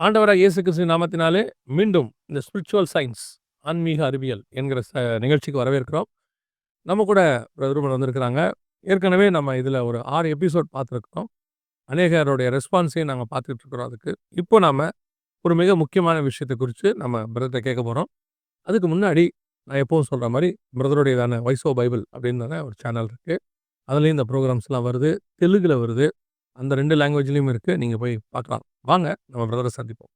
ஆண்டவராக இயேசு கிறிஸ்து நாமத்தினாலே மீண்டும் இந்த ஸ்பிரிச்சுவல் சயின்ஸ் ஆன்மீக அறிவியல் என்கிற ச நிகழ்ச்சிக்கு வரவேற்கிறோம். நம்ம கூட பிரதமர் வந்திருக்கிறாங்க. ஏற்கனவே நம்ம இதில் ஒரு ஆறு எபிசோட் பார்த்துருக்குறோம். அநேகருடைய ரெஸ்பான்ஸையும் நாங்கள் பார்த்துட்டு இருக்கிறோம் அதுக்கு. இப்போ நாம் ஒரு மிக முக்கியமான விஷயத்தை குறித்து நம்ம பிரதர்கிட்ட கேட்க போகிறோம் அதுக்கு முன்னாடி நான் எப்போவும் சொல்கிற மாதிரி பிரதருடையதான வைசோ பைபிள் அப்படின்னு ஒரு சேனல் இருக்குது அதுலேயும் இந்த ப்ரோக்ராம்ஸ்லாம் வருது. தெலுங்கில் வருது. அந்த ரெண்டு லாங்குவேஜ்லேயும் இருக்குது நீங்கள் போய் பார்க்கலாம். வாங்க நம்ம பிரதரை சந்திப்போம்.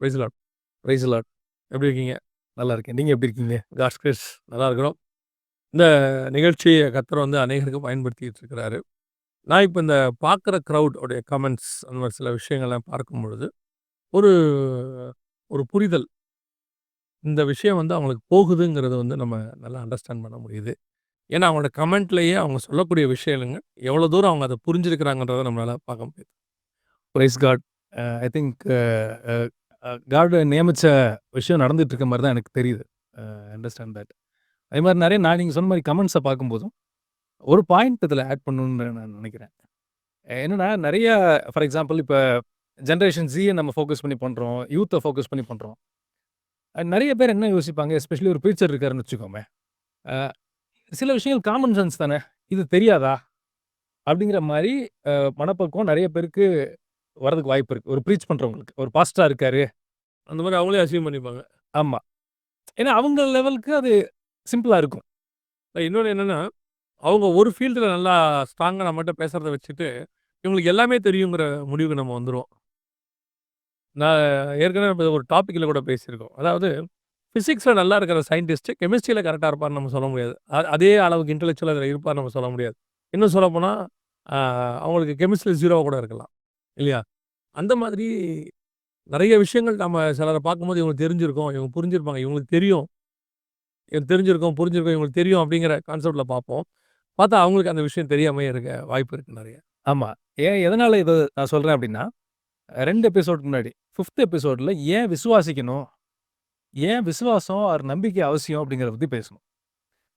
ப்ரைஸ் லாட் ப்ரைஸ் லாட் எப்படி இருக்கீங்க? நல்லா இருக்கேன். நீங்கள் எப்படி இருக்கீங்க? காட்ஸ் கிறிஸ் நல்லா இருக்கிறோம். இந்த நிகழ்ச்சியை கத்தர் வந்து அநேகருக்கு பயன்படுத்திட்டு இருக்கிறாரு. நான் இப்போ இந்த பார்க்குற க்ரௌட் உடைய கமெண்ட்ஸ் அந்த மாதிரி சில விஷயங்கள்லாம் பார்க்கும் பொழுது ஒரு ஒரு புரிதல். இந்த விஷயம் வந்து அவங்களுக்கு போகுதுங்கிறது வந்து நம்ம நல்லா அண்டர்ஸ்டாண்ட் பண்ண முடியுது. ஏன்னா அவங்களோட கமெண்ட்லேயே அவங்க சொல்லக்கூடிய விஷயங்க எவ்வளோ தூரம் அவங்க அதை புரிஞ்சிருக்கிறாங்கன்றதை நம்மளால் பார்க்க முடியுது. Praise God I think God நியமித்த விஷயம் நடந்துட்டு இருக்க மாதிரி தான் எனக்கு தெரியுது. அண்டர்ஸ்டாண்ட் தட் அதே மாதிரி நிறைய நான் நீங்கள் சொன்ன மாதிரி கமெண்ட்ஸை பார்க்கும்போதும் ஒரு பாயிண்ட் இதில் ஆட் பண்ணணுன்னு நான் நினைக்கிறேன். என்னென்னா நிறைய ஃபார் எக்ஸாம்பிள் இப்போ ஜென்ரேஷன் ஜியை நம்ம ஃபோக்கஸ் பண்ணி பண்ணுறோம் யூத்தை ஃபோக்கஸ் பண்ணி பண்ணுறோம் நிறைய பேர் என்ன யோசிப்பாங்க எஸ்பெஷலி ஒரு டீச்சர் இருக்காருன்னு வச்சுக்கோமே. சில விஷயங்கள் காமன் சென்ஸ் தானே? இது தெரியாதா? அப்படிங்கிற மாதிரி மனப்பக்குவம் நிறைய பேருக்கு வரதுக்கு வாய்ப்பு இருக்கு. ஒரு ப்ரீச் பண்றவங்களுக்கு. ஒரு பாஸ்டா இருக்காரு. அந்த மாதிரி அவங்களே அசீவ் பண்ணிப்பாங்க. ஆமா. ஏன்னா அவங்க லெவலுக்கு அது சிம்பிளா இருக்கும். இன்னொன்று என்னென்னா அவங்க ஒரு ஃபீல்டில் நல்லா ஸ்ட்ராங்காக நம்மகிட்ட பேசுகிறத வச்சுட்டு இவங்களுக்கு எல்லாமே தெரியுங்கிற முடிவுக்கு நம்ம வந்துடுவோம் நான் ஏற்கனவே ஒரு டாப்பிக்கில் கூட பேசியிருக்கோம். அதாவது ஃபிசிக்ஸில் நல்லா இருக்கிற சயின்டிஸ்ட்டு கெமிஸ்ட்ரியில் கரெக்டாக இருப்பார்னு நம்ம சொல்ல முடியாது. அதே அளவுக்கு இன்டெலெக்சுவலாக அதில் இருப்பார் நம்ம சொல்ல முடியாது. இன்னும் சொல்லப்போனால் அவங்களுக்கு கெமிஸ்ட்ரி ஜீரோவாக கூட இருக்கலாம். இல்லையா? அந்த மாதிரி நிறைய விஷயங்கள் நம்ம சிலரை பார்க்கும்போது இவங்களுக்கு தெரிஞ்சிருக்கோம் இவங்க புரிஞ்சிருப்பாங்க இவங்களுக்கு தெரியும். இவங்க தெரிஞ்சிருக்கோம் புரிஞ்சிருக்கோம் இவங்களுக்கு தெரியும் அப்படிங்கிற கான்செப்டில் பார்ப்போம். பார்த்தா அவங்களுக்கு அந்த விஷயம் தெரியாமே இருக்க வாய்ப்பு இருக்குது நிறைய. ஆமாம் ஏன் எதனால் இது நான் சொல்கிறேன் அப்படின்னா ரெண்டு எபிசோட் முன்னாடி ஃபிஃப்த் எபிசோடில் ஏன் விசுவாசிக்கணும் ஏன் விசுவாசம் ஒரு நம்பிக்கை அவசியம் அப்படிங்கிறத பத்தி பேசணும்.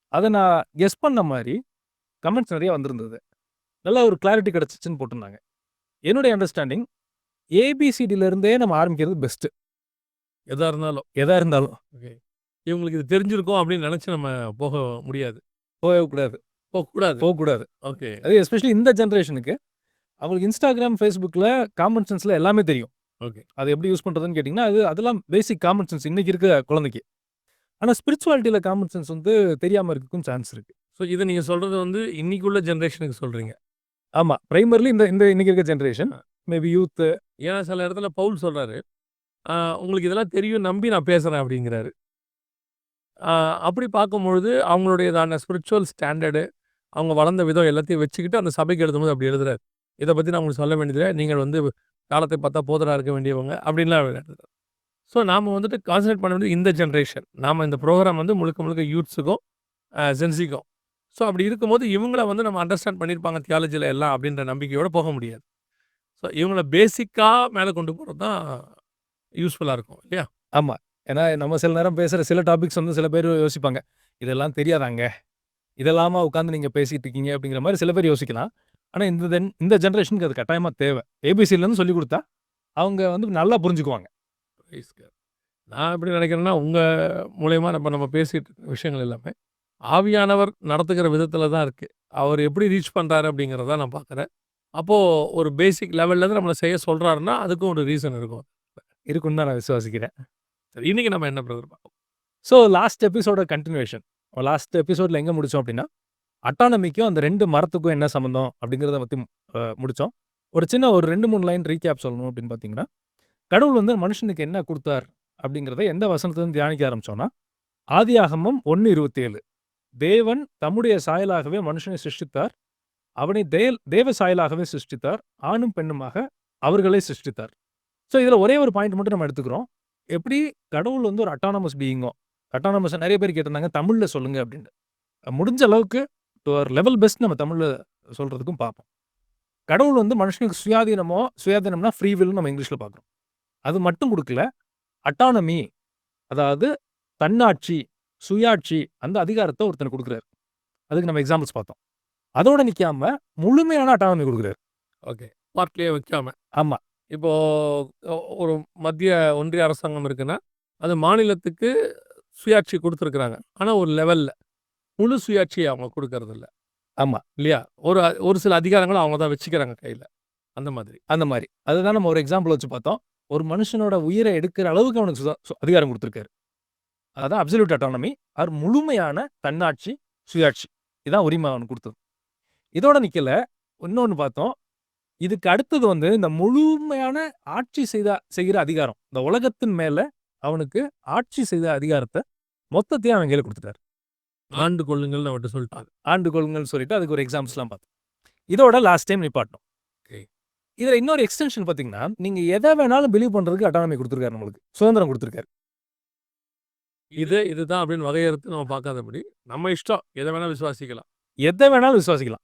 அதை நான் கெஸ் பண்ண மாதிரி கமெண்ட்ஸ் நிறைய வந்திருந்தது. நல்லா ஒரு கிளாரிட்டி கிடச்சிச்சுன்னு போட்டிருந்தாங்க. என்னுடைய அண்டர்ஸ்டாண்டிங் ஏபிசிடில இருந்தே நம்ம ஆரம்பிக்கிறது பெஸ்ட் எதாக இருந்தாலும். எதா இருந்தாலும். ஓகே இவங்களுக்கு இது தெரிஞ்சிருக்கும் அப்படின்னு நினச்சி நம்ம போக முடியாது. போகக்கூடாது. போகக்கூடாது. போகக்கூடாது. ஓகே அது எஸ்பெஷலி இந்த ஜென்ரேஷனுக்கு அவங்களுக்கு இன்ஸ்டாகிராம் ஃபேஸ்புக்கில் காமன் சென்ஸில் எல்லாமே தெரியும். ஓகே. அது எப்படி யூஸ் பண்ணுறதுன்னு கேட்டிங்கன்னா அது அதெல்லாம் பேசிக் காமன் சென்ஸ் இன்னைக்கு இருக்க குழந்தைக்கு. ஆனால் ஸ்பிரிச்சுவாலிட்டியில் காமன் சென்ஸ் வந்து தெரியாமல் இருக்கக்கும் சான்ஸ் இருக்குது ஸோ இதை நீங்கள் சொல்கிறது வந்து இன்னைக்குள்ள ஜென்ரேஷனுக்கு சொல்கிறீங்க ஆமாம் ப்ரைமர்லி இந்த இந்த இன்னைக்கு இருக்க ஜென்ரேஷன் மேபி யூத்து ஏன்னா சில இடத்துல பவுல் சொல்கிறாரு உங்களுக்கு இதெல்லாம் தெரியும் நம்பி நான் பேசுகிறேன் அப்படிங்கிறாரு. அப்படி பார்க்கும்பொழுது அவங்களுடையதான ஸ்பிரிச்சுவல் ஸ்டாண்டர்டு அவங்க வளர்ந்த விதம் எல்லாத்தையும் வச்சுக்கிட்டு அந்த சபைக்கு எழுதும்போது அப்படி எழுதுறாரு. இதை பற்றி நான் உங்களுக்கு சொல்ல வேண்டியதில்லை. நீங்கள் வந்து காலத்தை பார்த்தா போதராக இருக்க வேண்டியவங்க அப்படின்லாம் எழுதுறாரு ஸோ நாம் வந்துட்டு கான்சன்ட்ரேட் பண்ண வேண்டியது இந்த ஜென்ரேஷன் நாம் இந்த ப்ரோக்ராம் வந்து முழுக்க முழுக்க யூத்ஸுக்கும் ஜென்சிக்கும் ஸோ அப்படி இருக்கும்போது இவங்கள வந்து நம்ம அண்டர்ஸ்டாண்ட் பண்ணியிருப்பாங்க தியாலஜியில் எல்லாம் அப்படின்ற நம்பிக்கையோடு போக முடியாது. ஸோ இவங்கள பேசிக்காக மேலே கொண்டு போகிறது தான் யூஸ்ஃபுல்லாக இருக்கும் இல்லையா? ஆமாம் ஏன்னா நம்ம சில நேரம் பேசுகிற சில டாபிக்ஸ் வந்து சில பேர் யோசிப்பாங்க. இதெல்லாம் தெரியாதாங்க? இதெல்லாமா உட்காந்து நீங்கள் பேசிகிட்டு இருக்கீங்க அப்படிங்கிற மாதிரி சில பேர் யோசிக்கலாம். ஆனால் இந்த தென்- இந்த ஜென்ரேஷனுக்கு அது கட்டாயமாக தேவை. ஏபிசிலேருந்து சொல்லி கொடுத்தா அவங்க வந்து நல்லா புரிஞ்சுக்குவாங்க. நான் எப்படி நினைக்கிறேன்னா உங்கள் மூலயமா நம்ம நம்ம பேசிட்டு இருக்க விஷயங்கள் எல்லாமே ஆவியானவர் நடத்துகிற விதத்தில் தான் இருக்குது அவர் எப்படி ரீச் பண்ணுறாரு அப்படிங்கிறத நான் பார்க்குறேன். அப்போது ஒரு பேசிக் லெவல்லேருந்து நம்மளை செய்ய சொல்கிறாருன்னா அதுக்கும் ஒரு ரீசன் இருக்கும். இருக்குன்னு தான் நான் விசுவாசிக்கிறேன். சரி இன்றைக்கி நம்ம என்ன பிரதர் பார்ப்போம்? ஸோ லாஸ்ட் எபிசோட கண்டினியூஷன் லாஸ்ட் எபிசோடில் எங்கே முடித்தோம் அப்படின்னா அட்டானமிக்கும் அந்த ரெண்டு மரத்துக்கும் என்ன சம்மந்தம் அப்படிங்கிறத பற்றி முடித்தோம் ஒரு சின்ன ஒரு ரெண்டு மூணு லைன் ரீகேப் சொல்லணும் அப்படின்னு பார்த்தீங்கன்னா கடவுள் வந்து மனுஷனுக்கு என்ன கொடுத்தார் அப்படிங்கிறத எந்த வசனத்துலேருந்து தியானிக்க ஆரம்பித்தோன்னா ஆதியாகமம் ஒன்று இருபத்தி ஏழு தேவன் தம்முடைய சாயலாகவே மனுஷனை சிருஷ்டித்தார். அவனை தே தேவ சாயலாகவே சிருஷ்டித்தார். ஆணும் பெண்ணுமாக அவர்களை சிருஷ்டித்தார். ஸோ இதில் ஒரே ஒரு பாயிண்ட் மட்டும் நம்ம எடுத்துக்கிறோம். எப்படி கடவுள் வந்து ஒரு அட்டானமஸ் பீயிங்கோ அட்டானமஸ் நிறைய பேர் கேட்டிருந்தாங்க தமிழில் சொல்லுங்க அப்படின்ட்டு. முடிஞ்ச அளவுக்கு டு அவர் லெவல் பெஸ்ட் நம்ம தமிழில் சொல்கிறதுக்கும் பார்ப்போம். கடவுள் வந்து மனுஷனுக்கு சுயாதீனமோ சுயாதீனம்னா ஃப்ரீ வில் நம்ம இங்கிலீஷில் பார்க்குறோம். அது மட்டும் கொடுக்கல. அட்டானமி அதாவது தன்னாட்சி சுயாட்சி அந்த அதிகாரத்தை ஒருத்தனுக்கு கொடுக்குறாரு. அதுக்கு நம்ம எக்ஸாம்பிள்ஸ் பார்த்தோம். அதோட நிற்காம முழுமையான அட்டானமி கொடுக்குறாரு. ஓகே பார்ட்லேயே வைக்காம. ஆமா. இப்போ ஒ ஒரு மத்திய ஒன்றிய அரசாங்கம் இருக்குன்னா, அது மாநிலத்துக்கு சுயாட்சி குடுத்துருக்காங்க. ஆனா ஒரு லெவல்ல. முழு சுயாட்சிய அவங்க குடுக்கறதில்ல. ஆமா. இல்லையா? ஒரு ஒரு சில அதிகாரங்கள அவங்க தான் வச்சுக்கிறாங்க கையில. அந்த மாதிரி. அந்த மாரி. அதுதான் நம்ம ஒரு எக்ஸாம்பிள் வச்சு பார்த்தோம். ஒரு மனுஷனோட உயிர எடுக்கிற அளவுக்கு அவனுக்கு அதிகாரம் குடுத்துருக்காரு. அதான் அப்சல்யூட் அட்டானமி ஆர் முழுமையான தன்னாட்சி, சுயாட்சி. இதான் உரிமை அவனுக்கு குடுத்தது. இதோட நிக்கல. இன்னொன்னு பார்த்தோம். இதுக்கு அடுத்தது வந்து இந்த முழுமையான ஆட்சி செய்த செய்கிற அதிகாரம். இந்த உலகத்தின் மேல அவனுக்கு ஆட்சி செய்த அதிகாரத்த மொத்தத்தையும் அவன் கையில குடுத்துட்டாரு. ஆண்டு கொள்ளுங்கள்னு அவர்ட்ட சொல்ட்டாங்க. ஆண்டு கொள்ளுங்கள்னு சொல்லிட்டு அதுக்கு ஒரு எக்ஸாம்பிள்ஸ்லாம் பார்த்தோம். இதோட லாஸ்ட் டைம் நிப்பாட்டணும். ஓகே. இதுல இன்னொரு எக்ஸ்டென்ஷன் பார்த்தீங்கன்னா, நீங்க எத வேணாலும் பிலீவ் பண்றதுக்கு அட்டானமி குடுத்துருக்காரு நம்மளுக்கு. சுதந்திரம் குடுத்துருக்காரு. இது இதுதான் அப்படின்னு வகையறுத்து நம்ம பார்க்காதபடி, நம்ம இஷ்டம். எத வேணா விசுவாசிக்கலாம். எத வேணாலும் விசுவாசிக்கலாம்.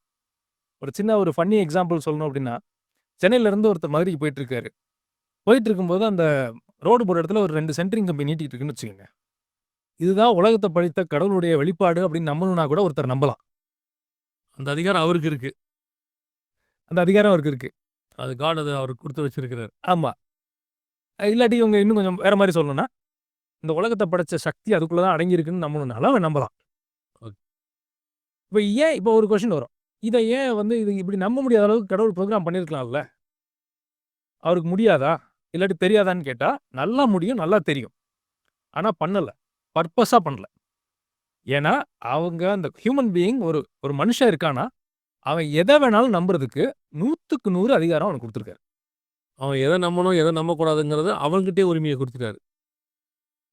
ஒரு சின்ன ஒரு ஃபன்னி எக்ஸாம்பிள் சொல்லணும் அப்படின்னா, சென்னையில இருந்து ஒருத்தர் மதுரைக்கு போயிட்டு இருக்காரு. போயிட்டு இருக்கும்போது அந்த ரோடு போற இடத்துல ஒரு 2 சென்டரிங் கம்பி நீட்டிட்டு இருக்குன்னு வச்சுக்கங்க. இதுதான் உலகத்த படைத்த கடவுளுடைய வெளிப்பாடு அப்படின்னு நம்பணும்னா கூட ஒருத்தர் நம்பலாம். அந்த அதிகாரம் அவருக்கு இருக்கு. அந்த அதிகாரம் அவருக்கு இருக்கு. அது காட் அது அவருக்கு குடுத்து வச்சிருக்கிறாரு. ஆமா. இல்லாட்டி இவங்க இன்னும் கொஞ்சம் வேற மாரி சொல்லணும்னா, இந்த உலகத்த படைச்ச சக்தி அதுக்குள்ள தான் அடங்கி இருக்குன்னு நம்பணும்னாலும் அவன் நம்பலாம். ஓகே. இப்ப ஏன் இப்ப ஒரு கொஸ்டின் வரும். இத ஏன் வந்து இது இப்படி நம்ப முடியாத அளவுக்கு கடவுள் புரோகிராம் பண்ணியிருக்கலாம்ல? அவருக்கு முடியாதா? இல்லாட்டி தெரியாதான்னு கேட்டா, நல்லா முடியும், நல்லா தெரியும். ஆனா பண்ணல. பர்ப்பஸா பண்ணல. ஏன்னா, அவங்க அந்த ஹியூமன் பீயிங் ஒரு ஒரு மனுஷன் இருக்கான்னா, அவன் எத வேணாலும் நம்புறதுக்கு 100க்கு 100 அதிகாரம் அவனுக்கு குடுத்துருக்காரு. அவன் எத நம்பணும், எத நம்பக்கூடாதுங்கிறது அவன்கிட்டயே உரிமைய குடுத்துட்டாரு.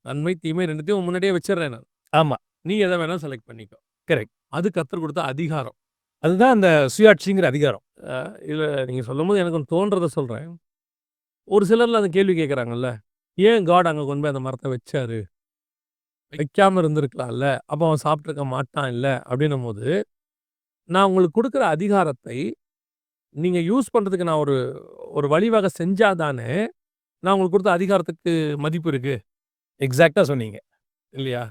நன்மை, தீமை 2த்தையும் முன்னாடியே வச்சுடுறேன் நான். ஆமா. நீ எத வேணாலும் செலக்ட் பண்ணிக்கோ. கரெக்ட். அது கர்த்தர் குடுத்த அதிகாரம். அதுதான் அந்த சுயாட்சிங்கிற அதிகாரம். அ இதுல நீங்க சொல்லும்போது எனக்கு தோன்றத சொல்றேன். ஒரு சிலர்லாம் அந்த கேள்வி கேட்கறாங்கல்ல. ஏன் காட் அங்க கொண்டு போய் அந்த மரத்த வச்சாரு? வைக்காம இருந்திருக்கலாம்ல. அப்ப அவன் சாப்பிட்டுருக்க மாட்டான் இல்ல அப்படின்னும்போது, நான் உங்களுக்கு குடுக்குற அதிகாரத்தை, நீங்க யூஸ் பண்றதுக்கு நான் ஒரு ஒரு வழிவகை செஞ்சா தானே, நான் உங்களுக்கு குடுத்த அதிகாரத்துக்கு மதிப்பு இருக்கு. எக்ஸாக்ட்டா சொன்னீங்க. இல்லையா?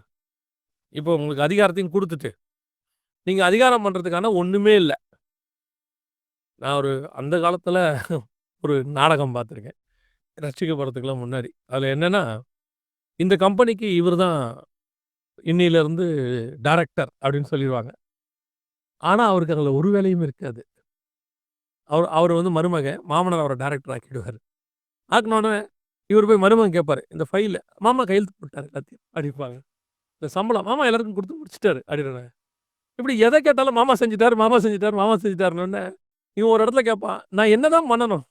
இப்போ உங்களுக்கு அதிகாரத்தையும் குடுத்துட்டு, நீங்க அதிகாரம் பண்றதுக்கான ஒண்ணுமே இல்ல. நான் ஒரு அந்த காலத்துல ஒரு நாடகம் பார்த்துருக்கேன். ரட்சிக்கப்படுறதுக்குலாம் முன்னாடி. அதுல என்னன்னா, இந்த கம்பெனிக்கு இவர் தான் இன்னையிலிருந்து டைரக்டர் அப்படின்னு சொல்லிடுவாங்க ஆனால் அவருக்கு அதில் ஒரு வேலையும் இருக்காது. அவர் அவர் வந்து மருமக மாமனார் அவரை டேரக்டர் ஆக்கிடுவார் ஆக்கினோடனே இவர் போய் மருமகன் கேட்பார் இந்த ஃபைல மாமா கையெழுத்து போட்டாரு எல்லாத்தையும் அடிப்பாங்க இந்த சம்பளம் மாமா எல்லாருக்கும் கொடுத்து முடிச்சிட்டாரு அப்படின்னுவாங்க. இப்படி எதை கேட்டாலும் மாமா செஞ்சிட்டார் மாமா செஞ்சுட்டாரு, மாமா செஞ்சுட்டாருன்னோனே, இவன் ஒரு இடத்துல கேட்பான். நான் என்னதான் பண்ணணும்?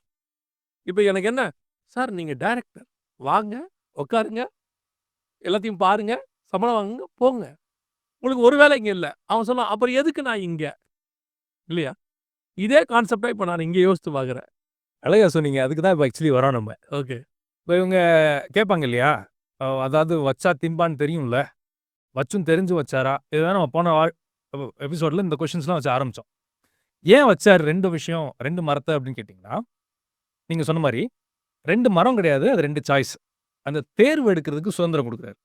இப்போ எனக்கு என்ன? சார் நீங்கள் டைரக்டர். வாங்க, உட்காருங்க. எல்லாத்தையும் பாருங்க. சம்பளம் வாங்குங்க, போங்க. உங்களுக்கு ஒரு வேலை இங்க இல்ல. அவன் சொல்லுவான், அப்புறம் எதுக்கு நான் இங்க? இல்லையா? இதே கான்செப்ட்ட இப்ப நான் இங்க யோசிச்சு பார்க்குறேன். அழகா சொன்னீங்க. அதுக்கு தான் இப்ப ஆக்சுவலி வரோம் நம்ம. ஓகே. இப்ப இவங்க கேட்பாங்க இல்லையா? அதாவது வச்சா திம்பான்னு தெரியும்ல. வச்சும் தெரிஞ்சு வச்சாரா? இதுதான் நம்ம போன எபிசோட்ல இந்த கொஸ்டின்ஸ்லாம் வச்சு ஆரம்பிச்சோம். ஏன் வச்சாரு 2 விஷயம் 2 மரத்த அப்படின்னு கேட்டீங்கன்னா, நீங்க சொன்ன மாரி 2 மரம் கிடையாது. அது 2 சாய்ஸ். அந்த தேர்வு எடுக்கிறதுக்கு சுதந்திரம் குடுக்குறாரு.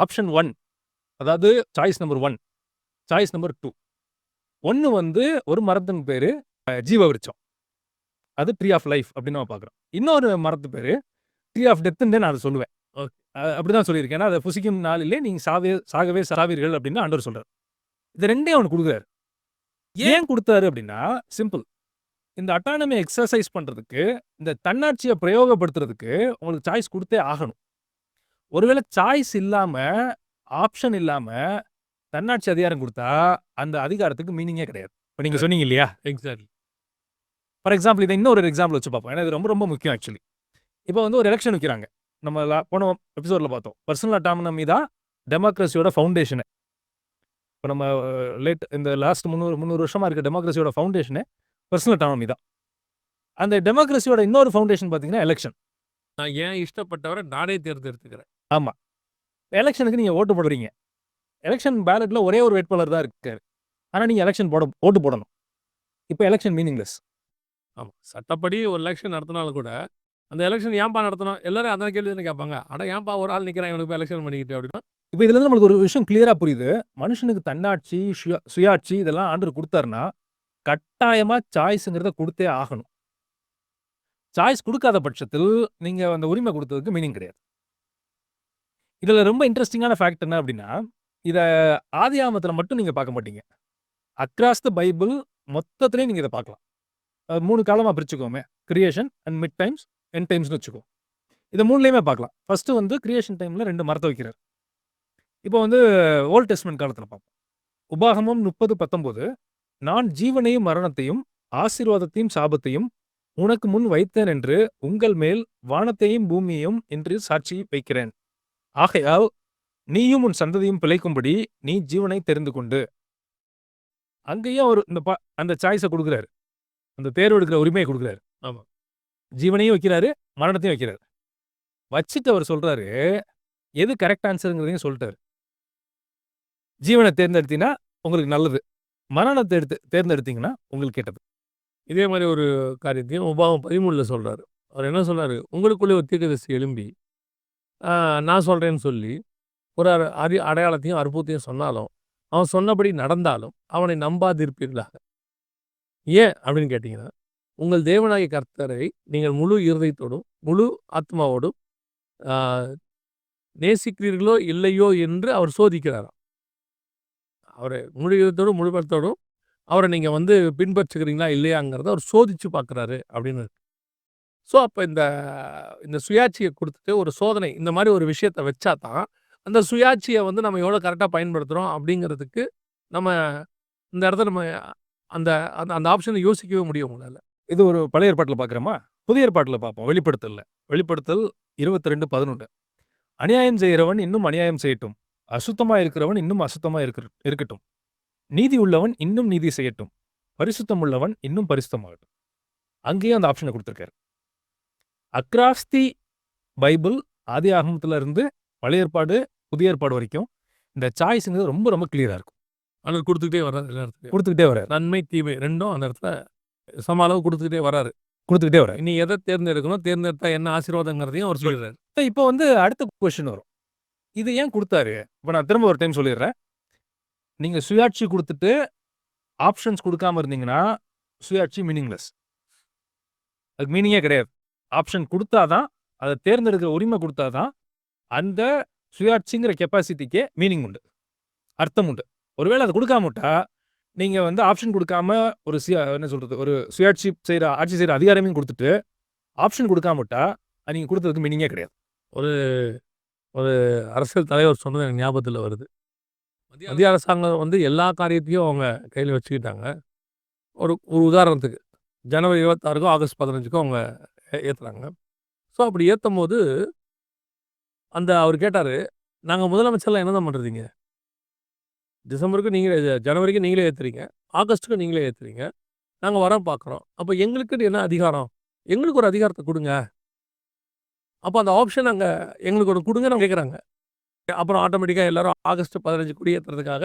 ஆப்ஷன் 1 அதாவது சாய்ஸ் நம்பர் 1 சாய்ஸ் நம்பர் 2 1 வந்து ஒரு மரத்தின் பேரு ஜீவ விருட்சம். அது ட்ரீ ஆஃப் லைஃப் அப்படின்னு நம்ம பார்க்குறோம். இன்னொரு மரத்து பேரு ட்ரீ ஆஃப் டெத்துன்னு தான் நான் அத சொல்லுவேன். ஓகே. அ அப்படிதான் சொல்லியிருக்கேன். ஏன்னா, அத புசிக்கும் நாளிலே நீங்க சாவே சாகவே சாவீர்கள் அப்படின்னு ஆண்டவர் சொல்றாரு. இது 2யும் அவனுக்கு குடுக்குறாரு. ஏன் குடுத்தாரு அப்படின்னா, சிம்பிள். இந்த அட்டானமி எக்ஸர்சைஸ் பண்றதுக்கு, இந்த தன்னாட்சிய பிரயோகப்படுத்துறதுக்கு உங்களுக்கு சாய்ஸ் குடுத்தே ஆகணும். ஒருவேளை சாய்ஸ் இல்லாம, ஆப்ஷன் இல்லாம, தன்னாட்சி அதிகாரம் குடுத்தா, அந்த அதிகாரத்துக்கு மீனிங்கே கிடையாது. இப்ப நீங்க சொன்னீங்க இல்லையா? எக்ஸாக்ட்லி. ஃபார் எக்ஸாம்பிள் இத இன்னொரு எக்ஸாம்பிள் வச்சு பார்ப்போம். ஏன்னா இது ரொம்ப ரொம்ப முக்கியம் ஆக்சுவலி. இப்ப வந்து ஒரு எலக்ஷன் வைக்கிறாங்க. நம்ம லா போன எபிசோட்ல பார்த்தோம். பர்சனல் அட்டானமி தான் டெமோக்ரஸியோட ஃபவுண்டேஷனே. இப்ப நம்ம லேட் இந்த லாஸ்ட் 300 300 வருஷமா இருக்க டெமோக்ரஸியோட ஃபவுண்டேஷனே பர்சனல் அட்டானமி தான். அந்த டெமோக்ரஸியோட இன்னொரு ஃபவுண்டேஷன் பார்த்தீங்கன்னா, எலக்ஷன். நான் ஏன் இஷ்டப்பட்டவர நானே தேர்ந்தெடுத்துக்கிறேன். ஆமா. எலக்ஷனுக்கு நீங்க ஓட்டு போடுறீங்க. எலக்ஷன் பேலட்ல ஒரே ஒரு வேட்பாளர் தான் இருக்காரு. ஆனா நீங்க எலக்ஷன் போட ஓட்டு போடணும். இப்ப எலக்ஷன் மீனிங்லெஸ். ஆமா. சட்டப்படி ஒரு எலக்ஷன் நடத்தினாலும் கூட, அந்த எலக்ஷன் ஏன்பா நடத்தணும்? எல்லாரும் அதான் கேள்வி தானே கேட்பாங்க. அட ஏன்பா ஒரு ஆள் நிக்கிறான் இவனுக்கு போய் எலக்ஷன் பண்ணிக்கிட்டு அப்படின்னா? இப்ப இதுல இருந்து நம்மளுக்கு ஒரு விஷயம் கிளியரா புரியுது. மனுஷனுக்கு தன்னாட்சி, சுயா சுயாட்சி இதெல்லாம் ஆண்டவர் குடுத்தாருன்னா, கட்டாயமா சாய்ஸ்ங்கிறத குடுத்தே ஆகணும். சாய்ஸ் குடுக்காத பட்சத்தில், நீங்க அந்த உரிமை குடுத்ததுக்கு மீனிங் கிடையாது. இதில் ரொம்ப இன்ட்ரெஸ்டிங்கான ஃபேக்ட் என்ன அப்படின்னா இதை ஆதி ஆமத்தில் மட்டும் நீங்கள் பார்க்க மாட்டீங்க. அக்ராஸ் த பைபிள் மொத்தத்துலேயும் நீங்கள் இதை பார்க்கலாம். மூணு காலமாக பிரிச்சுக்கோமே creation and mid times, end டைம்ஸ்னு வச்சுக்குவோம். இத 3லயுமே பார்க்கலாம். ஃபர்ஸ்ட்டு வந்து கிரியேஷன் டைமில் ரெண்டு மரத்தை வைக்கிறார். இப்போ வந்து ஓல்ட் டெஸ்ட்மெண்ட் காலத்தில் பார்ப்போம். உபாகமம் 30:19 நான் ஜீவனையும், மரணத்தையும், ஆசீர்வாதத்தையும், சாபத்தையும் உனக்கு முன் வைத்தேன் என்று உங்கள் மேல் வானத்தையும், பூமியையும் என்று சாட்சி வைக்கிறேன். ஆகையால் நீயும் உன் சந்ததியும் பிழைக்கும்படி நீ ஜீவனை தெரிந்து கொண்டு. அங்கேயும் அவர் இந்த ப அந்த சாய்ஸை கொடுக்குறாரு அந்த தேர்வெடுக்கிற உரிமையை கொடுக்குறாரு ஆமாம் ஜீவனையும் வைக்கிறாரு, மரணத்தையும் வைக்கிறாரு. வச்சுட்டு அவர் சொல்கிறாரு எது கரெக்ட் ஆன்சருங்கிறதையும் சொல்லிட்டாரு ஜீவனை தேர்ந்தெடுத்தீங்கன்னா உங்களுக்கு நல்லது. மரணத்தை எடுத்து தேர்ந்தெடுத்தீங்கன்னா உங்களுக்கு கெட்டது. இதே மாதிரி ஒரு காரியத்தையும் உபாவம் பதிமூணில் சொல்கிறாரு அவர் என்ன சொல்றாரு, உங்களுக்குள்ளே ஒரு தீர்க்கதரிசி எழும்பி, நான் சொல்கிறேன்னு சொல்லி, ஒரு அறி அடையாளத்தையும், அற்புதத்தையும் சொன்னாலும், அவன் சொன்னபடி நடந்தாலும், அவனை நம்பாதிருப்பீர்களாக. ஏன் அப்படின்னு கேட்டிங்கன்னா உங்கள் தேவனாகிய கர்த்தரை நீங்கள் முழு இருதயத்தோடும், முழு ஆத்மாவோடும் நேசிக்கிறீர்களோ, இல்லையோ என்று அவர் சோதிக்கிறாராம். அவரை முழு இருதயத்தோடும் முழு பலத்தோடும் அவரை நீங்கள் வந்து பின்பற்றுகிறீங்களா, இல்லையாங்கிறத அவர் சோதிச்சு பார்க்குறாரு அப்படின்னு இருக்கு. ஸோ, அப்போ இந்த இந்த சுயாட்சியை கொடுத்துட்டு ஒரு சோதனை இந்த மாதிரி ஒரு விஷயத்த வச்சா தான், அந்த சுயாட்சியை வந்து நம்ம எவ்வளோ கரெக்டாக பயன்படுத்துகிறோம் அப்படிங்கிறதுக்கு, நம்ம இந்த இடத்துல நம்ம அந்த அந்த அந்த ஆப்ஷனை யோசிக்கவே முடியும் உங்களால் இது ஒரு பழைய ஏற்பாட்டில் பார்க்குறோமா புதிய ஏற்பாட்டில் பார்ப்போம். வெளிப்படுத்தலில் வெளிப்படுத்தல் 22:11 அநியாயம் செய்கிறவன் இன்னும் அநியாயம் செய்யட்டும். அசுத்தமாக இருக்கிறவன் இன்னும் அசுத்தமாக இருக்கர் இருக்கட்டும். நீதி உள்ளவன் இன்னும் நீதி செய்யட்டும். பரிசுத்தம் உள்ளவன் இன்னும் பரிசுத்தமாகட்டும். அங்கேயும் அந்த ஆப்ஷனை கொடுத்துருக்காரு அக்ராஸ் தி பைபிள் ஆதியாகமத்துல இருந்து பழைய ஏற்பாடு, புதிய ஏற்பாடு வரைக்கும் இந்த சாய்ஸ்ங்கிறது ரொம்ப ரொம்ப கிளியரா இருக்கும். ஆனா குடுத்துக்கிட்டே வர்றாரு எல்லா இடத்துலயும். குடுத்துக்கிட்டே வர்றாரு. நன்மை, தீமை 2ம் அந்த இடத்துல சம அளவு குடுத்துக்கிட்டே வர்றாரு. குடுத்துக்கிட்டே வர்றாரு. நீ எத தேர்ந்தெடுக்கணும், தேர்ந்தெடுத்தா என்ன ஆசீர்வாதங்கிறதையும் அவர் சொல்லிடுறாரு. இப்போ வந்து அடுத்த கொஸ்டின் வரும். இது ஏன் குடுத்தாரு? இப்ப நான் திரும்ப ஒரு டைம் சொல்லிடுறேன். நீங்க சுயாட்சி குடுத்துட்டு, ஆப்ஷன்ஸ் குடுக்காம இருந்தீங்கன்னா, சுயாட்சி மீனிங்லெஸ். அதுக்கு மீனிங்கே கிடையாது. ஆப்ஷன் குடுத்தா தான், அத தேர்ந்தெடுக்கிற உரிமை குடுத்தா தான், அந்த சுயாட்சிங்கிற கெப்பாசிட்டிக்கே மீனிங் உண்டு. அர்த்தம் உண்டு. ஒருவேள அத குடுக்காம விட்டா, நீங்க வந்து ஆப்ஷன் குடுக்காம ஒரு சுயா என்ன சொல்றது? ஒரு சுயாட்சி செய்ற ஆட்சி செய்ற அதிகாரமையும் குடுத்துட்டு, ஆப்ஷன் குடுக்காம விட்டா, அது நீங்க குடுத்ததுக்கு மீனிங்கே கிடையாது. ஒரு ஒரு அரசியல் தலைவர் சொன்னது எனக்கு ஞாபகத்துல வருது. மத்திய அரசாங்கம் வந்து எல்லா காரியத்தையும் அவங்க கையில வச்சுக்கிட்டாங்க. ஒரு ஒரு உதாரணத்துக்கு, ஜனவரி 26க்கோ, ஆகஸ்ட் 15க்கோ அவங்க ஏற்றுறாங்க ஸோ, அப்படி ஏற்றும் போது அந்த அவர் கேட்டார் நாங்கள் முதலமைச்சர்லாம் என்னதான் பண்ணுறீங்க டிசம்பருக்கு நீங்களே ஜ ஜனவரிக்கு நீங்களே ஏற்றுறீங்க ஆகஸ்ட்டுக்கு நீங்களே ஏற்றுறீங்க நாங்கள் வரோம் பார்க்குறோம். அப்போ எங்களுக்குன்னு என்ன அதிகாரம்? எங்களுக்கு ஒரு அதிகாரத்தை கொடுங்க அப்போ அந்த ஆப்ஷன் அங்கே எங்களுக்கு ஒரு கொடுங்க நாங்கள் கேட்குறாங்க. அப்புறம் ஆட்டோமேட்டிக்காக எல்லாரும் ஆகஸ்ட் பதினஞ்சு குடியேற்றுறதுக்காக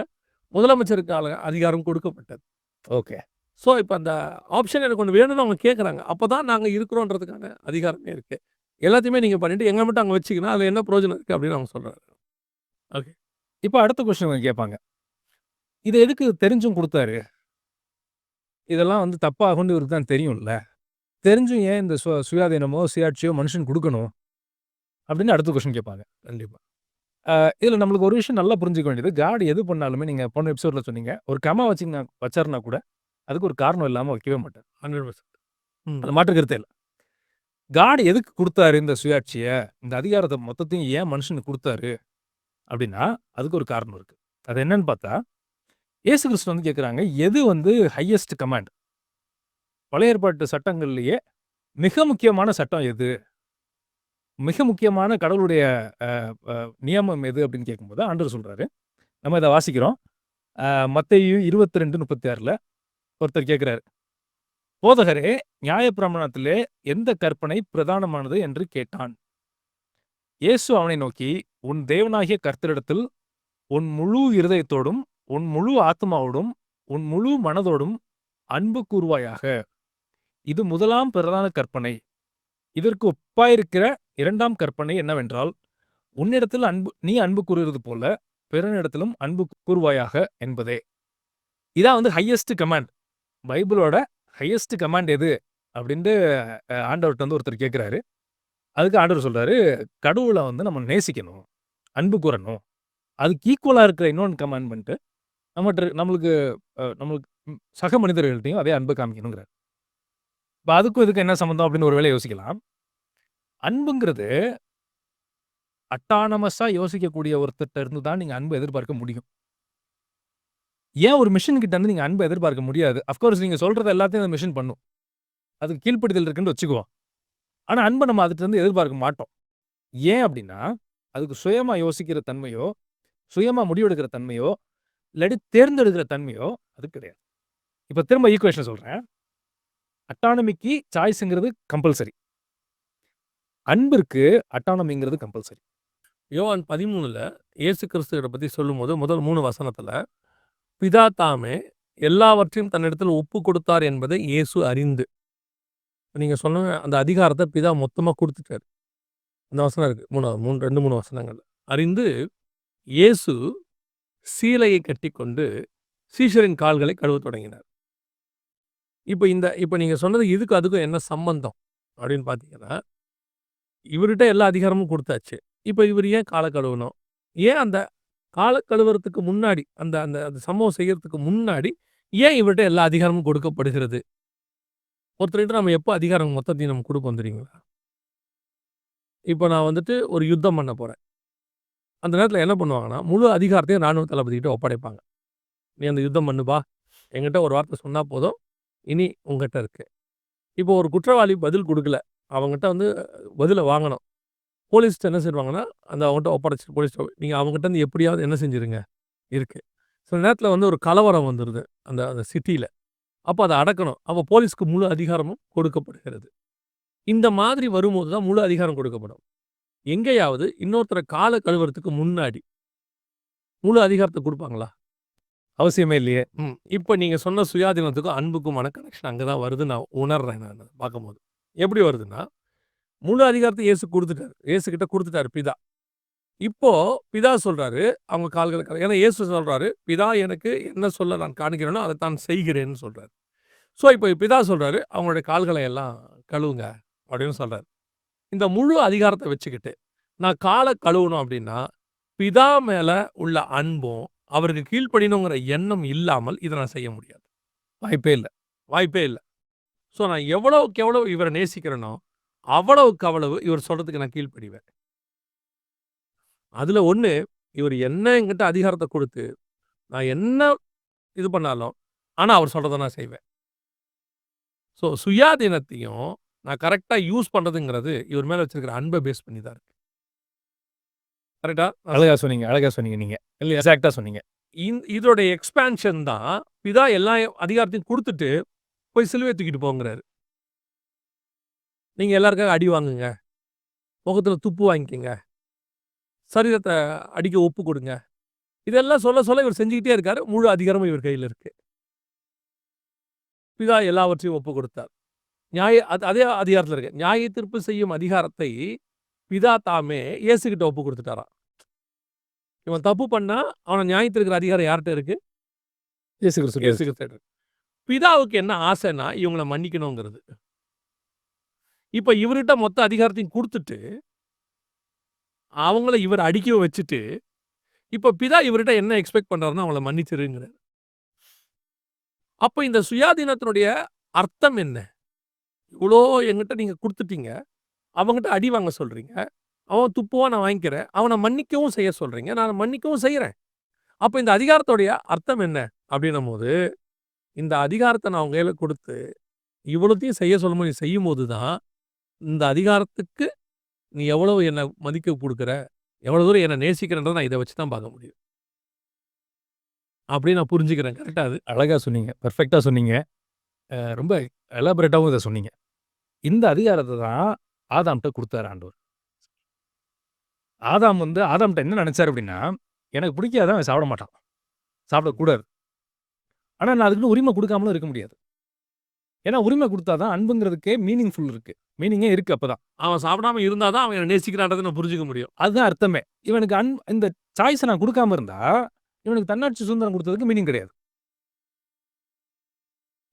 முதலமைச்சருக்கு அதிகாரம் கொடுக்கப்பட்டது. ஓகே. ஸோ, இப்ப அந்த ஆப்ஷன் எனக்கு ஒண்ணு வேணும்னு அவங்க கேட்குறாங்க. அப்பதான் நாங்க இருக்கிறோன்றதுக்கான அதிகாரமே இருக்கு. எல்லாத்தையுமே நீங்க பண்ணிட்டு எங்கள மட்டும் அங்க வச்சுக்கினா, அதுல என்ன பிரயோஜனம் இருக்கு அப்படின்னு அவங்க சொல்றாரு. ஓகே. இப்ப அடுத்த கொஸ்டின் கேட்பாங்க. இத எதுக்கு தெரிஞ்சும் குடுத்தாரு? இதெல்லாம் வந்து தப்பாகும்னு இவருக்கு தான் தெரியும்ல. தெரிஞ்சும் ஏன் இந்த சு சுயாதீனமோ, சுயாட்சியோ மனுஷனுக்கு குடுக்கணும்? அப்படின்னு அடுத்த கொஸ்டின் கேட்பாங்க. கண்டிப்பா. அ இதுல நம்மளுக்கு ஒரு விஷயம் நல்லா புரிஞ்சுக்க வேண்டியது, காட் எது பண்ணாலுமே நீங்க போன எபிசோட்ல சொன்னீங்க. ஒரு கமா வச்சீங்கன்னா வச்சாருன்னா கூட, அதுக்கு ஒரு காரணம் இல்லாம வைக்கவே மாட்டார். 100% ம். அதுல மாற்று கருத்தே இல்ல. காட் எதுக்கு குடுத்தாரு இந்த சுயாட்சிய? இந்த அதிகாரத்த மொத்தத்தையும் ஏன் மனுஷனுக்கு குடுத்தாரு? அப்படின்னா, அதுக்கு ஒரு காரணம் இருக்கு. அது என்னன்னு பார்த்தா, இயேசு கிறிஸ்து வந்து கேட்குறாங்க, எது வந்து ஹையஸ்ட் கமாண்ட்? பழைய ஏற்பாட்டு சட்டங்கள்லயே மிக முக்கியமான சட்டம் எது? மிக முக்கியமான கடவுளுடைய நியமம் எது அப்படின்னு கேட்கும்போது, ஆண்டவர் சொல்றாரு. நம்ம இத வாசிக்கிறோம். அ மத்தேயு 22:36ல ஒருத்தர் கேட்கிறாரு. போதகரே, நியாயப்பிரமாணத்திலே எந்த கற்பனை பிரதானமானது என்று கேட்டான். இயேசு அவனை நோக்கி, உன் தேவனாகிய கர்த்தரிடத்தில் உன் முழு இருதயத்தோடும், உன் முழு ஆத்துமாவோடும், உன் முழு மனதோடும் அன்பு கூறுவாயாக இது முதலாம் பிரதான கற்பனை. இதற்கு ஒப்பாயிருக்கிற இரண்டாம் கற்பனை என்னவென்றால், உன்னிடத்தில் அன்பு நீ அன்பு கூறுகிறது போல, பிறனிடத்திலும் அன்பு கூறுவாயாக என்பதே. இதான் வந்து ஹையஸ்ட் கமாண்ட். பைபிளோட ஹையஸ்ட் கமாண்ட் எது? அப்படின்ட்டு ஆண்டவர்கிட்ட வந்து ஒருத்தர் கேட்குறாரு. அதுக்கு ஆண்டவர் சொல்கிறாரு கடவுளை வந்து நம்ம நேசிக்கணும். அன்பு கூறணும் அதுக்கு ஈக்குவலாக இருக்கிற இன்னொன்னு பண்ணிட்டு நம்மகிட்ட நம்மளுக்கு நம்மளுக்கு சக மனிதர்கள்ட்டையும் அதே அன்பு காமிக்கணுங்கிறாரு. இப்போ அதுக்கும் இதுக்கு என்ன சம்மந்தம் அப்படின்னு ஒரு வேலை யோசிக்கலாம். அன்புங்கிறது அட்டானமஸாக யோசிக்கக்கூடிய ஒருத்தர்கிட்ட இருந்து தான் நீங்கள் அன்பு எதிர்பார்க்க முடியும். ஏன் ஒரு மிஷின் கிட்ட இருந்து நீங்கள் அன்பை எதிர்பார்க்க முடியாது? அஃப்கோர்ஸ் நீங்கள் சொல்கிறது எல்லாத்தையும் அந்த மிஷின் பண்ணும். அதுக்கு கீழ்ப்படிதல் இருக்குன்னு வச்சுக்குவோம். ஆனால் அன்பை நம்ம அதுட்டருந்து எதிர்பார்க்க மாட்டோம். ஏன் அப்படின்னா, அதுக்கு சுயமாக யோசிக்கிற தன்மையோ, சுயமாக முடிவெடுக்கிற தன்மையோ, இல்லாட்டி தேர்ந்தெடுக்கிற தன்மையோ அது கிடையாது. இப்போ திரும்ப ஈக்குவேஷன் சொல்கிறேன் அட்டானமிக்கு சாய்ஸுங்கிறது கம்பல்சரி. அன்பிற்கு அட்டானமிங்கிறது கம்பல்சரி. யோவான் 13ல இயேசு கிறிஸ்துவ பற்றி சொல்லும்போது, முதல் மூணு வசனத்தில் பிதா தாமே எல்லாவற்றையும் தன்னிடத்தில் ஒப்பு கொடுத்தார் என்பதை இயேசு அறிந்து. நீங்கள் சொன்ன அந்த அதிகாரத்தை பிதா மொத்தமாக கொடுத்துட்டார் அந்த வசனம் இருக்குது மூணாவது மூணு ரெண்டு மூணு வசனங்கள் அறிந்து இயேசு சீலையை கட்டிக்கொண்டு சீஷரின் கால்களை கழுவ தொடங்கினார். இப்போ இந்த இப்போ நீங்கள் சொன்னது இதுக்கு அதுக்கும் என்ன சம்பந்தம்? அப்படின்னு பார்த்தீங்கன்னா, இவர்கிட்ட எல்லா அதிகாரமும் கொடுத்தாச்சு இப்போ இவர் ஏன் காலை கழுவணும்? ஏன் அந்த கால கழுவுறதுக்கு முன்னாடி, அந்த அந்த அந்த சம்பவம் செய்யறதுக்கு முன்னாடி, ஏன் இவர்கிட்ட எல்லா அதிகாரமும் கொடுக்கப்படுகிறது? ஒருத்தர்கிட்ட நம்ம எப்போ அதிகாரம் மொத்தத்தையும் நம்ம கொடுப்போம் தெரியுங்களா? இப்போ நான் வந்துட்டு ஒரு யுத்தம் பண்ண போகிறேன் அந்த நேரத்தில் என்ன பண்ணுவாங்கன்னா, முழு அதிகாரத்தையும் ராணுவ தளபதிக்கிட்ட ஒப்படைப்பாங்க. "நீ அந்த யுத்தம் பண்ணுப்பா. எங்கிட்ட ஒரு வார்த்தை சொன்னால் போதும். இனி உங்ககிட்ட இருக்கு." இப்போ ஒரு குற்றவாளி பதில் கொடுக்கல அவங்ககிட்ட வந்து பதிலை வாங்கணும். போலீஸ்ட்ட என்ன செய்வாங்கன்னா, அந்த அவன்கிட்ட ஒப்படைச்சுட்டு போலீஸ்ட்ட நீங்க அவன்கிட்ட இருந்து எப்படியாவது என்ன செஞ்சுருங்க, இருக்கு. சில நேரத்துல வந்து ஒரு கலவரம் வந்துருது. அந்த அந்த சிட்டில. அப்ப அத அடக்கணும். அப்ப போலீஸ்க்கு முழு அதிகாரமும் கொடுக்கப்படுகிறது. இந்த மாதிரி வரும்போது தான் முழு அதிகாரம் கொடுக்கப்படும். எங்கேயாவது இன்னொருத்தர கால கழுவுறதுக்கு முன்னாடி முழு அதிகாரத்த குடுப்பாங்களா? அவசியமே இல்லையே. ம். இப்ப நீங்க சொன்ன சுயாதீனத்துக்கும், அன்புக்குமான கனெக்ஷன் அங்க தான் வருதுன்னு நான் உணர்றேன் நானு பார்க்கும்போது. எப்படி வருதுன்னா, முழு அதிகாரத்தை இயேசு கொடுத்துட்டாரு இயேசு கிட்ட குடுத்துட்டாரு பிதா. இப்போ பிதா சொல்றாரு, அவங்க கால்களை ஏன்னா இயேசு சொல்றாரு, "பிதா எனக்கு என்ன சொல்ல நான் காண்கிறேனோ, அதை தான் செய்கிறேன்னு" சொல்றாரு. ஸோ இப்போ பிதா சொல்றாரு, "அவங்களுடைய கால்களை எல்லாம் கழுவுங்க" அப்படின்னு சொல்றாரு. இந்த முழு அதிகாரத்தை வச்சுக்கிட்டு, நான் காலை கழுவணும் அப்படின்னா, பிதா மேல உள்ள அன்பும், அவருக்கு கீழ்ப்படினுங்கிற எண்ணம் இல்லாமல் இதை நான் செய்ய முடியாது. வாய்ப்பே இல்லை வாய்ப்பே இல்லை ஸோ நான் எவ்வளோக்கு எவ்வளோ இவரை நேசிக்கிறேனோ, அவ்வளவுக்கு அவ்வளவு இவர் சொல்றதுக்கு நான் கீழ்ப்படிவேன். அதுல ஒண்ணு, இவரு என்ன என்கிட்ட அதிகாரத்த குடுத்து, நான் என்ன இது பண்ணாலும், ஆனா அவர் சொல்றத நான் செய்வேன். ஸோ சுயாதீனத்தையும் நான் கரெக்ட்டா யூஸ் பண்றதுங்கிறது, இவர் மேல வச்சிருக்கிற அன்ப பேஸ் பண்ணி தான் இருக்கு. கரெக்ட்டா? நான் அழகா சொன்னீங்க, அழகா சொன்னீங்க நீங்க. இல்லையா? எக்ஸாக்ட்டா சொன்னீங்க. இந் இதோட எக்ஸ்பான்ஷன் தான், பிதா எல்லா அதிகாரத்தையும் குடுத்துட்டு, போய் சிலுவைய தூக்கிட்டு போங்கிறாரு. நீங்க எல்லாருக்காக அடி வாங்குங்க. முகத்துல துப்பு வாங்கிக்கங்க. சரீரத்த அடிக்க ஒப்பு கொடுங்க. இதெல்லாம் சொல்ல சொல்ல இவர் செஞ்சுக்கிட்டே இருக்காரு. முழு அதிகாரமும் இவர் கையில இருக்கு. பிதா எல்லாவற்றையும் ஒப்புக் கொடுத்தார். நியாய அது அதே அதிகாரத்துல இருக்கு. நியாய தீர்ப்பு செய்யும் அதிகாரத்தை பிதா தாமே இயேசுகிட்ட ஒப்புக் குடுத்துட்டாராம். இவன் தப்பு பண்ணா, அவன நியாயம் தீர்க்கிற அதிகாரம் யார்ட்ட இருக்கு? இயேசு கிறிஸ்துட்ட இயேசு இருக்கு. கிறிஸ்துட்ட இருக்கு. பிதாவுக்கு என்ன ஆசைன்னா, இவங்கள மன்னிக்கணுங்கிறது. இப்போ இவர்கிட்ட மொத்த அதிகாரத்தையும் கொடுத்துட்டு அவங்கள இவர் அடிக்க வச்சுட்டு, இப்போ பிதா இவர்கிட்ட என்ன எக்ஸ்பெக்ட் பண்ணுறாருன்னு அவங்கள மன்னிச்சிருங்கிறார் அப்போ இந்த சுயாதீனத்தினுடைய அர்த்தம் என்ன? இவ்வளோ என்கிட்ட நீங்கள் கொடுத்துட்டீங்க அவன்கிட்ட அடி வாங்க சொல்றீங்க. அவன் துப்புவான் நான் வாங்கிக்கிறேன். அவனை மன்னிக்கவும் செய்ய சொல்றீங்க. நான் மன்னிக்கவும் செய்கிறேன் அப்போ இந்த அதிகாரத்துடைய அர்த்தம் என்ன? அப்படின்னும்போது, இந்த அதிகாரத்தை நான் அவங்க கையில் கொடுத்து இவ்வளோத்தையும் செய்ய சொல்லும்போது செய்யும் செய்யும்போது தான், இந்த அதிகாரத்துக்கு நீ எவ்வளவு என்னை மதிக்க கொடுக்குற எவ்வளோ தூரம் என்னை நேசிக்கிறன்றதை நான் இதை வச்சு தான் பார்க்க முடியும். அப்படின்னு நான் புரிஞ்சுக்கிறேன். கரெக்டாக அது? அழகாக சொன்னீங்க. பர்ஃபெக்டாக சொன்னீங்க. ரொம்ப எலாபரேட்டாகவும் இதை சொன்னீங்க. இந்த அதிகாரத்தை தான் ஆதாம்கிட்ட கொடுத்தாரு ஆண்டவர். ஆதாம் வந்து ஆதாம்ட்ட என்ன நினச்சார் அப்படின்னா, எனக்கு பிடிக்காதான் அவன் சாப்பிட மாட்டான். சாப்பிடக்கூடாது. ஆனால் நான் அதுக்குன்னு உரிமை கொடுக்காமலும் இருக்க முடியாது. ஏன்னா உரிமை குடுத்தா தான் அன்புங்கிறதுக்கே மீனிங்ஃபுல் இருக்கு. மீனிங்கே இருக்கு அப்பதான். அவன் சாப்பிடாம இருந்தா தான் அவன் என்ன நேசிக்கிறான்றத நான் புரிஞ்சுக்க முடியும். அதுதான் அர்த்தமே. இவனுக்கு அன் இந்த சாய்ஸ நான் குடுக்காம இருந்தா, இவனுக்கு தன்னாட்சி சுதந்திரம் குடுத்ததுக்கு மீனிங் கிடையாது.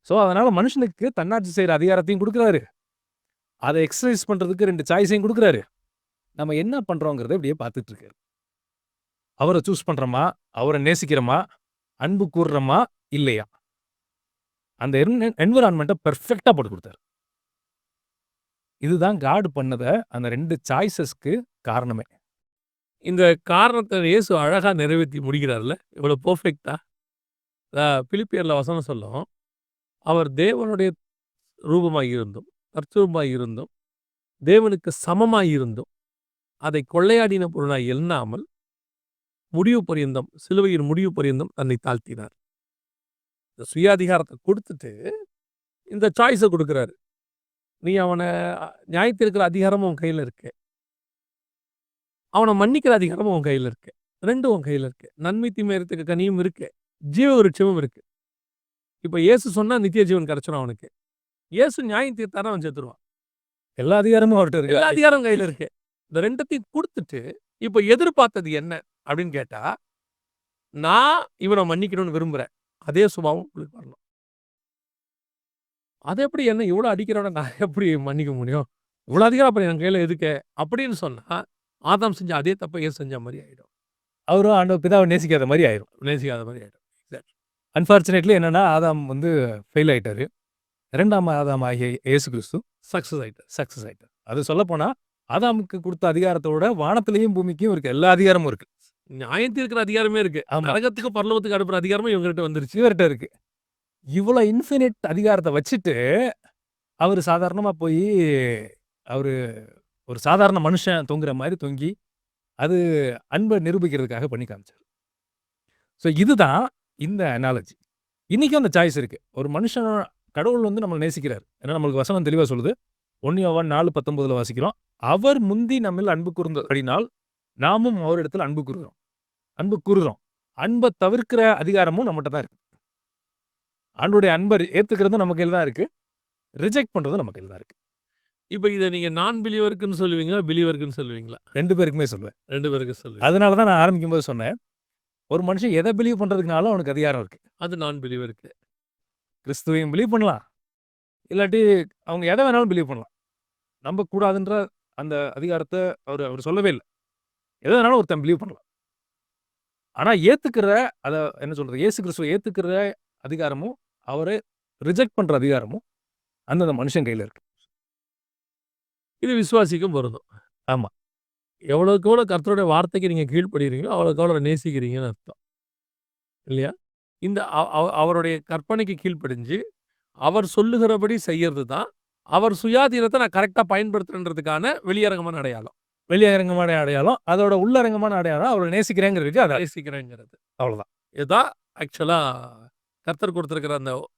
ஸோ அதனால மனுஷனுக்கு தன்னாட்சி செய்யற அதிகாரத்தையும் கொடுக்குறாரு அதை எக்ஸசைஸ் பண்றதுக்கு ரெண்டு சாய்ஸையும் கொடுக்குறாரு நம்ம என்ன பண்றோங்கிறத இப்படியே பார்த்துட்டு இருக்காரு அவரை சூஸ் பண்றோமா அவரை நேசிக்கிறோமா அன்பு கூறுறோமா இல்லையா அந்த என்விரான்மெண்ட்டை பெர்ஃபெக்டாக போட்டு கொடுத்தாரு இதுதான் காடு பண்ணதை அந்த ரெண்டு சாய்ஸஸ்க்கு காரணமே இந்த காரணத்தை இயேசு அழகாக நிறைவேத்தி முடிக்கிறார்ல. இவ்வளோ பெர்ஃபெக்ட்டா. பிலிப்பியரில் வசனம் சொல்லும். அவர் தேவனுடைய ரூபமாக இருந்தும், தற்சூபமாக இருந்தும், தேவனுக்கு சமமாய் இருந்தும், அதை கொள்ளையாடின பொருளாய் எண்ணாமல், முடிவு பரியந்தம் சிலுவையின் முடிவு பரியந்தம் தன்னை தாழ்த்தினார். இந்த சுயாதிகாரத்த குடுத்துட்டு, இந்த சாய்ஸ குடுக்குறாரு. நீ அவன நியாயத்தீர்க்கிற அதிகாரமும் உன் கையில இருக்கு. அவன மன்னிக்கிற அதிகாரமும் உன் கையில இருக்கு. 2ம் உன் கையில இருக்கு. நன்மை தீமை அறியத்தக்க கனியும் இருக்கு. ஜீவ விருட்சமும் இருக்கு. இப்ப இயேசு சொன்னா நித்திய ஜீவன் கிடைச்சிரும் அவனுக்கு. இயேசு நியாயம் தீர்த்தாருன்னா அவன் செத்துருவான். எல்லா அதிகாரமும் அவர்ட்ட எல்லா இருக்கு. அதிகாரமும் கையில இருக்கு. இந்த 2த்தையும் குடுத்துட்டு, இப்ப எதிர்பார்த்தது என்ன? அப்படின்னு கேட்டா, நான் இவன மன்னிக்கணும்னு விரும்புறேன். அதே சுபாவம் உங்களுக்கு வரணும். அது எப்படி என்ன இவ்வளோ அடிக்கிறவன நான் எப்படி மன்னிக்க முடியும்? இவ்வளோ அதிகாரம் அப்புறம் என் கையில எதுக்கு? அப்படின்னு சொன்னா, ஆதாம் செஞ்ச அதே தப்ப இயேசு செஞ்ச மாரி ஆயிடும். அவரும் ஆண்டவர் பிதாவ நேசிக்காத மாரி ஆயிரும். நேசிக்காத மாரி ஆயிடும். எக்ஸாக்ட். அன்பார்ச்சுனேட்லி என்னன்னா, ஆதாம் வந்து ஃபெயில் ஆயிட்டாரு. 2ஆம் ஆதாம் ஆகிய இயேசு கிறிஸ்து சக்சஸ் ஆயிட்டார். சக்சஸ் ஆயிட்டார். அது சொல்லப்போனா, ஆதாமுக்கு குடுத்த அதிகாரத்தோட வானத்திலயும், பூமிக்கும் இருக்க எல்லா அதிகாரமும் இருக்கு. நியாயம் தீர்க்கிற அதிகாரமே இருக்கு. நரகத்துக்கு, பரலோகத்துக்கு அனுப்புற அதிகாரமும் இவங்ககிட்ட வந்துருச்சு. இவர்ட்ட இருக்கு. இவ்வளோ இன்ஃபினிட் அதிகாரத்த வச்சுட்டு, அவரு சாதாரணமா போயி, அவரு ஒரு சாதாரண மனுஷன் தொங்குற மாரி தொங்கி, அது அன்ப நிரூபிக்கிறதுக்காக பண்ணி காமிச்சாரு. ஸோ இதுதான் இந்த அனாலஜி. இன்னைக்கும் அந்த சாய்ஸ் இருக்கு. ஒரு மனுஷன் கடவுள் வந்து நம்மள நேசிக்கிறார். ஏன்னா நம்மளுக்கு வசனம் தெளிவா சொல்லுது. 1 யோவான் 4:19ல வாசிக்கிறோம். அவர் முந்தி நம்மில் அன்பு கூர்ந்தபடினால், நாமும் அவரிடத்தில் அன்பு கூறுகிறோம். அன்பு கூறுகிறோம். அன்ப தவிர்க்கிற அதிகாரமும் நம்மட்ட தான் இருக்கு. ஆண்டவருடைய அன்ப ஏத்துக்கிறதும் நம்ம கையில தான் இருக்கு. ரிஜெக்ட் பண்றதும் நம்ம கையில தான் இருக்கு. இப்ப இத நீங்க நான் பிலீவருக்குன்னு சொல்லுவீங்களா? பிலீவருக்குன்னு சொல்லுவீங்களா? 2 பேருக்குமே சொல்லுவேன். 2 பேருக்கு சொல்லுவீங்க. அதனால தான் நான் ஆரம்பிக்கும்போது சொன்னேன். ஒரு மனுஷன் எத பிலீவ் பண்றதுக்குனாலும் அவனுக்கு அதிகாரம் இருக்கு. அது நான் பிலீவருக்கு. கிறிஸ்துவையும் பிலீவ் பண்ணலாம். இல்லாட்டி அவங்க எத வேணாலும் பிலீவ் பண்ணலாம். நம்பக்கூடாதுன்ற அந்த அதிகாரத்த அவரு அவரு சொல்லவே இல்ல. எத வேணாலும் ஒருத்தன் பிலீவ் பண்ணலாம். ஆனா ஏத்துக்கிற அத என்ன சொல்றது? இயேசு கிறிஸ்துவ ஏத்துக்கிற அதிகாரமும், அவர ரிஜெக்ட் பண்ற அதிகாரமும், அந்தந்த மனுஷன் கையில இருக்கு. இது விசுவாசிக்கும் பொருந்தும். ஆமா. எவ்வளவுக்கு எவ்வளோ கர்த்தருடைய வார்த்தைக்கு நீங்க கீழ்ப்படிகிறீங்களோ, அவ்வளவுக்கு அவ்வளோ நேசிக்கிறீங்கன்னு அர்த்தம். இல்லையா? இந்த அவ அவ அவருடைய கற்பனைக்கு கீழ்ப்படிஞ்சு, அவர் சொல்லுகிறபடி செய்யறது தான், அவர் சுயாதீனத்த நான் கரெக்ட்டா பயன்படுத்துறேன்றதுக்கான வெளியரங்கமான அடையாளம். வெளியரங்கமான அடையாளம். அதோட உள்ளரங்கமான அடையாளம் அவர நேசிக்கிறேங்கிறதுக்கு அது நேசிக்கிறேங்கிறது. அவ்வளவுதான். இதுதான் ஆக்சுவலா கர்த்தர் குடுத்திருக்கிற அந்த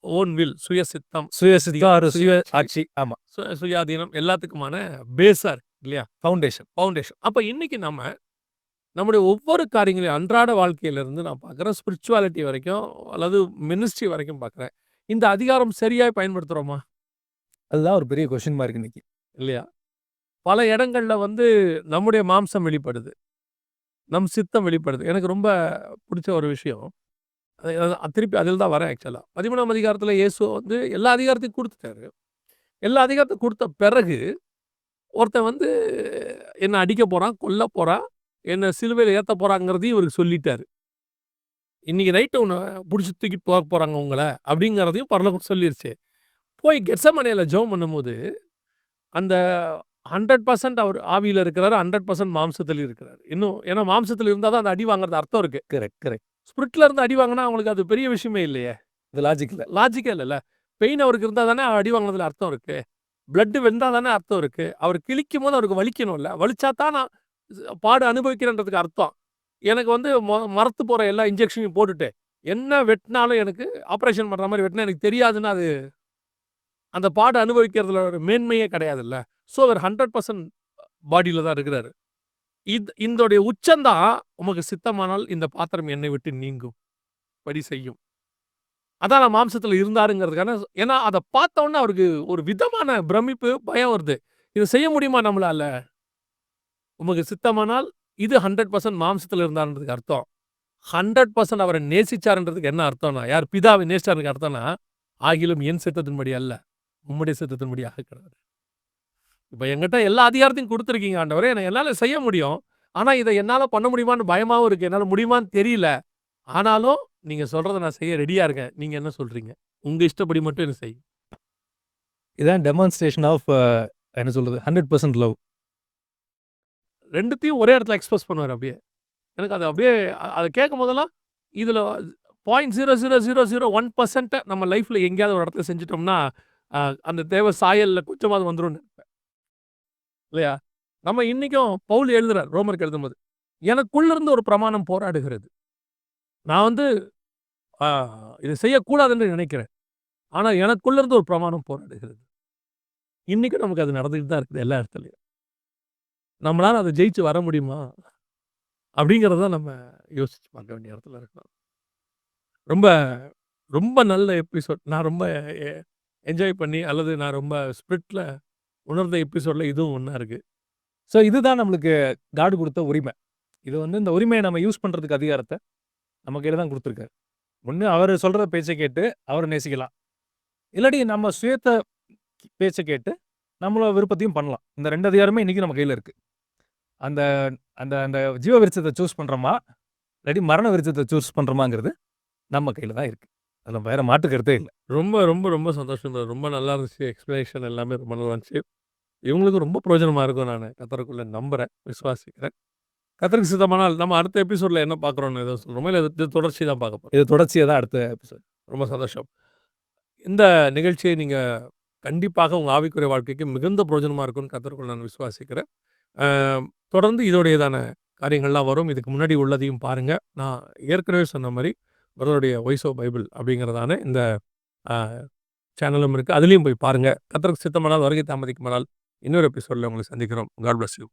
ஓன் வில் சுய சித்தம், சுயசித்தம், ஒரு சுய ஆட்சி. ஆமா. சு சுயாதீனம் எல்லாத்துக்குமான பேஸா இருக்கு இல்லையா? ஃபவுண்டேஷன். ஃபவுண்டேஷன். அப்ப இன்னைக்கு நம்ம, நம்முடைய ஒவ்வொரு காரியங்களையும் அன்றாட வாழ்க்கையிலிருந்து நான் பார்க்குறேன். ஸ்பிரிச்சுவாலிட்டி வரைக்கும், அல்லது மினிஸ்ட்ரி வரைக்கும் பார்க்குறேன். இந்த அதிகாரம் சரியாய் பயன்படுத்துறோமா? அதுதான் ஒரு பெரிய கொஸ்டின் மார்க் இன்னைக்கு. இல்லையா? பல இடங்களில் வந்து நம்முடைய மாம்சம் வெளிப்படுது. நம் சித்தம் வெளிப்படுது. எனக்கு ரொம்ப பிடிச்ச ஒரு விஷயம். திருப்பி அதில் தான் வரேன் ஆக்சுவலாக பதிமூணாம் அதிகாரத்தில் இயேசு வந்து எல்லா அதிகாரத்தையும் கொடுத்துட்டாரு எல்லா அதிகாரத்தையும் கொடுத்த பிறகு, ஒருத்தன் வந்து என்னை அடிக்க போகிறான் கொல்ல போகிறான் என்னை சிலுவையில் ஏற்ற போகிறாங்கிறதையும் இவருக்கு சொல்லிட்டாரு. இன்றைக்கி நைட்டு ஒன்று பிடிச்சி தூக்கிட்டு போக போகிறாங்க உங்களை அப்படிங்கிறதையும் பரலோகம் சொல்லிருச்சு. போய் கெத்செமனேல ஜோம் பண்ணும்போது, அந்த 100% அவர் ஆவியில இருக்கிறாரு. 100% மாம்சத்தில இருக்கிறாரு. இன்னும் ஏன்னா மாம்சத்தில இருந்தா தான் அந்த அடி வாங்குறது அர்த்தம் இருக்கு. Correct, correct. ஸ்பிரிட்ல இருந்து அடி வாங்குனா அவங்களுக்கு அது பெரிய விஷயமே இல்லையே. இது லாஜிக் இல்ல. லாஜிக்கே இல்லல்ல. பெயின் அவருக்கு இருந்தா தானே அடி வாங்குனதுல அர்த்தம் இருக்கு. பிளட் வெந்தா தானே அர்த்தம் இருக்கு. அவர் கிழிக்கும்போது அவருக்கு வலிக்கணும்ல. வலிச்சா தான் நான் பாடு அனுபவிக்கிறேன்றதுக்கு அர்த்தம். எனக்கு வந்து மரத்து போற எல்லா இன்ஜெக்ஷனையும் போட்டுட்டு, என்ன வெட்டினாலும் எனக்கு ஆப்பரேஷன் பண்ற மாரி வெட்டினா எனக்கு தெரியாதுன்னா அது அந்த பாடு அனுபவிக்கிறதுல ஒரு மேன்மையே கிடையாதுல்ல. ஸோ அவர் 100% பாடியில தான் இருக்கிறாரு. இத் இந்தோடைய உச்சந்தான் உமக்கு சித்தமானால் இந்த பாத்திரம் என்னை விட்டு நீங்கும். படி செய்யும். அதான் நான் மாம்சத்தில் இருந்தாருங்கிறதுக்கான ஏன்னா அதை பார்த்தோன்னே அவருக்கு ஒரு விதமான பிரமிப்பு, பயம் வருது. இதை செய்ய முடியுமா நம்மளால? உமக்கு சித்தமானால் இது ஹண்ட்ரட் பர்சன்ட் மாம்சத்தில் இருந்தாருன்றதுக்கு அர்த்தம். ஹண்ட்ரட் பர்சன்ட் அவரை நேசிச்சாருன்றதுக்கு என்ன அர்த்தம்னா, யார் பிதாவை நேசிச்சாருக்கு அர்த்தம்னா, ஆகிலும் என் சித்தத்தின்படி அல்ல உம்முடைய சித்தத்தின்படி ஆகிறது இப்போ என்கிட்ட எல்லா அதிகாரத்தையும் கொடுத்துருக்கீங்க ஆண்டவரே. நான் என்னால் செய்ய முடியும். ஆனால் இதை என்னால் பண்ண முடியுமான்னு பயமாகவும் இருக்குது என்னால் முடியுமான்னு தெரியல. ஆனாலும் நீங்கள் சொல்கிறத நான் செய்ய ரெடியாக இருக்கேன். நீங்கள் என்ன சொல்கிறீங்க உங்கள் இஷ்டப்படி மட்டும் என்ன செய்யும் இதான் டெமான்ஸ்ட்ரேஷன் ஆஃப் என்ன சொல்றது? ஹண்ட்ரட் பர்சன்ட் லவ் ரெண்டுத்தையும் ஒரே இடத்துல எக்ஸ்பிரஸ் பண்ணுவார் அப்படியே. எனக்கு அது அப்படியே அதை கேட்கும் போதெல்லாம் இதில் point zero zero zero zero one பர்சன்ட்டை நம்ம லைஃப்பில் எங்கேயாவது ஒரு இடத்துல செஞ்சிட்டோம்னா அந்த தேவை சாயலில் கொஞ்சமாவது வந்துடும் நினைப்பேன் இல்லையா? நம்ம இன்னைக்கும் பவுல் எழுதுறார் ரோமருக்கு எழுதும்போது எனக்குள்ள இருந்து ஒரு பிரமாணம் போராடுகிறது. நான் வந்து இதை செய்யக்கூடாதுன்னு நினைக்கிறேன். ஆனால் எனக்குள்ள இருந்து ஒரு பிரமாணம் போராடுகிறது. இன்னைக்கும் நமக்கு அது நடந்துகிட்டு தான் இருக்குது எல்லா இடத்துலையும். நம்மளால் அதை ஜெயிச்சு வர முடியுமா? அப்படிங்கிறத நம்ம யோசிச்சு பார்க்க வேண்டிய இடத்துல இருக்கணும். ரொம்ப ரொம்ப நல்ல எபிசோட். நான் ரொம்ப என்ஜாய் பண்ணி அல்லது நான் ரொம்ப ஸ்பிரிட்டில் உணர்ந்த எபிசோடில் இதுவும் ஒன்றா இருக்குது ஸோ இதுதான் நம்மளுக்கு காடு கொடுத்த உரிமை. இது வந்து இந்த உரிமையை நம்ம யூஸ் பண்ணுறதுக்கு அதிகாரத்தை நம்ம கையில் தான் கொடுத்துருக்காரு. ஒன்று அவர் சொல்கிற பேச்சை கேட்டு அவரை நேசிக்கலாம். இல்லாட்டி நம்ம சுயத்த பேச்சை கேட்டு நம்மளோட விருப்பத்தையும் பண்ணலாம். இந்த ரெண்டு அதிகாரமே இன்றைக்கி நம்ம கையில் இருக்குது அந்த அந்த அந்த ஜீவ விருச்சத்தை சூஸ் பண்ணுறோமா இல்லாட்டி மரண விருச்சத்தை சூஸ் பண்ணுறோமாங்கிறது நம்ம கையில் தான் இருக்குது அதில் வேறு கருத்தே இல்லை. ரொம்ப ரொம்ப ரொம்ப சந்தோஷம் தான். ரொம்ப நல்லா இருந்துச்சு. எக்ஸ்பிளனேஷன் எல்லாமே ரொம்ப நல்லா இருந்துச்சு. இவங்களுக்கும் ரொம்ப பிரயோஜனமாக இருக்கும் நான் கத்தருக்குள்ள நம்புகிறேன் விசுவாசிக்கிறேன். கத்தருக்கு சித்தமானால் நம்ம அடுத்த எபிசோடில் என்ன பார்க்குறோன்னு எதோ சொல்கிறோமோ இல்லை இது தொடர்ச்சி தான் பார்க்க போகிறோம் இது தொடர்ச்சியாக தான் அடுத்த எபிசோட் ரொம்ப சந்தோஷம். இந்த நிகழ்ச்சியை நீங்கள் கண்டிப்பாக உங்கள் ஆவிக்குரிய வாழ்க்கைக்கு மிகுந்த பிரயோஜனமாக இருக்கும்னு கத்தருக்குள்ள நான் விசுவாசிக்கிறேன். தொடர்ந்து இதோடையதான காரியங்கள்லாம் வரும். இதுக்கு முன்னாடி உள்ளதையும் பாருங்கள் நான் ஏற்கனவே சொன்ன மாதிரி பிரதருடைய வாய்ஸ் ஆஃப் பைபிள் அப்படிங்கிறதான இந்த சேனலும் இருக்குது அதுலேயும் போய் பாருங்கள் கத்தருக்கு சித்தமானால் வருகை தாமதிக்குமானால் இன்னொரு எபிசோடில் உங்களை சந்திக்கிறோம். God bless you